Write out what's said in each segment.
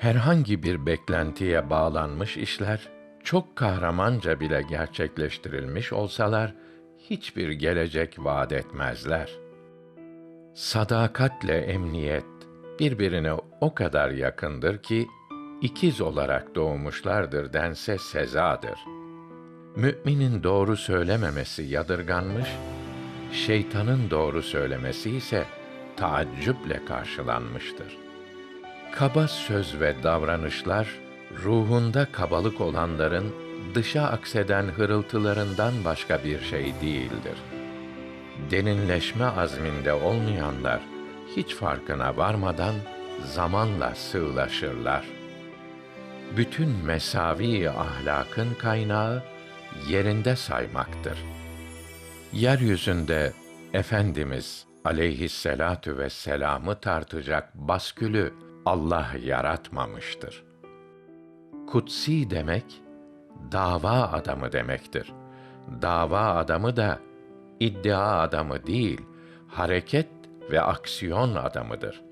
herhangi bir beklentiye bağlanmış işler, çok kahramanca bile gerçekleştirilmiş olsalar, hiçbir gelecek vaat etmezler. Sadakatle emniyet birbirine o kadar yakındır ki, ikiz olarak doğmuşlardır dense sezadır. Müminin doğru söylememesi yadırganmış, şeytanın doğru söylemesi ise taaccüple karşılanmıştır. Kaba söz ve davranışlar, ruhunda kabalık olanların dışa akseden hırıltılarından başka bir şey değildir. Derinleşme azminde olmayanlar, hiç farkına varmadan zamanla sığlaşırlar. Bütün mesavi ahlakın kaynağı yerinde saymaktır. Yeryüzünde Efendimiz aleyhisselatü vesselam'ı tartacak baskülü Allah yaratmamıştır. Kutsi demek, dava adamı demektir. Dava adamı da iddia adamı değil, hareket ve aksiyon adamıdır.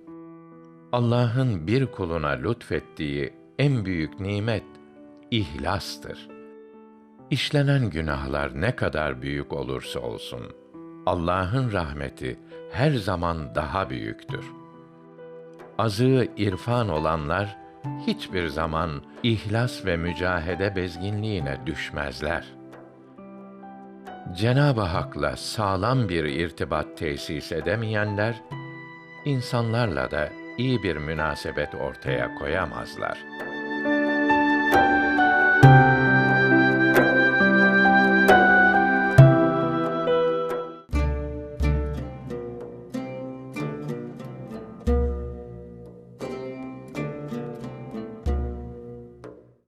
Allah'ın bir kuluna lütfettiği en büyük nimet ihlastır. İşlenen günahlar ne kadar büyük olursa olsun, Allah'ın rahmeti her zaman daha büyüktür. Azığı irfan olanlar hiçbir zaman ihlas ve mücahede bezginliğine düşmezler. Cenab-ı Hak'la sağlam bir irtibat tesis edemeyenler, insanlarla da iyi bir münasebet ortaya koyamazlar.''